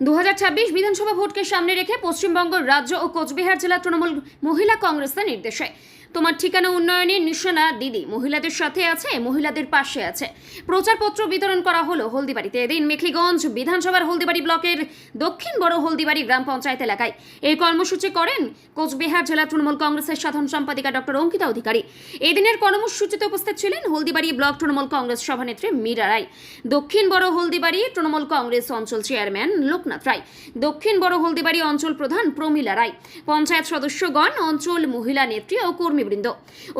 দু হাজার ছাব্বিশ বিধানসভা ভোটকে সামনে রেখে পশ্চিমবঙ্গ রাজ্য ও কোচবিহার জেলা তৃণমূল মহিলা কংগ্রেসের নির্দেশে। তোমার ঠিকানা উন্নয়নের নিশানা দিদি। মহিলাদের সাথে আছে, মহিলাদের পাশে আছে। প্রচারপত্র বিতরণ করা হলো হলদিবাড়িতে। এদিন মেখলিগঞ্জ বিধানসভার হলদিবাড়ি ব্লকের দক্ষিণ বড় হলদিবাড়ি গ্রাম পঞ্চায়েত এলাকায় এই কর্মসূচি করেন কোচবিহার জেলা তৃণমূল কংগ্রেসের সাধারণ সম্পাদিকা ডক্টর অঙ্কিতা অধিকারী। এদিনের কর্মসূচিতে উপস্থিত ছিলেন হলদিবাড়ি ব্লক তৃণমূল কংগ্রেস সভানেত্রী মীরা রায়। দক্ষিণ বড় হলদিবাড়ি তৃণমূল কংগ্রেস অঞ্চল চেয়ারম্যান লোকনাথ রায়। দক্ষিণ বড় হলদিবাড়ি অঞ্চল প্রধান প্রমীলা রায়। পঞ্চায়েত সদস্যগণ, অঞ্চল মহিলা নেত্রী ও কর্মীবৃন্দ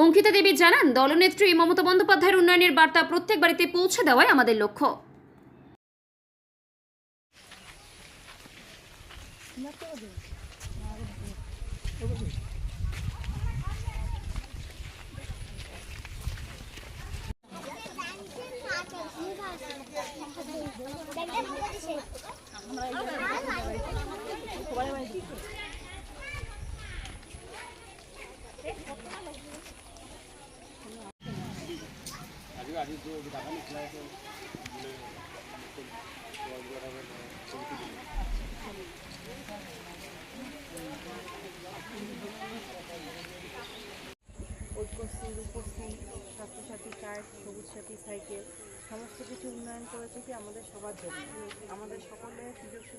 অঙ্কিতা দেবী জানান, দলনেত্রী মমতা বন্দ্যোপাধ্যায়ের উন্নয়নের বার্তা প্রত্যেক বাড়িতে পৌঁছে দেওয়াই আমাদের লক্ষ্য। সবুজ সাথী সাইকেল সমস্ত কিছু উন্নয়ন করেছে কি আমাদের সবার জন্য? আমাদের সকলের সুযোগ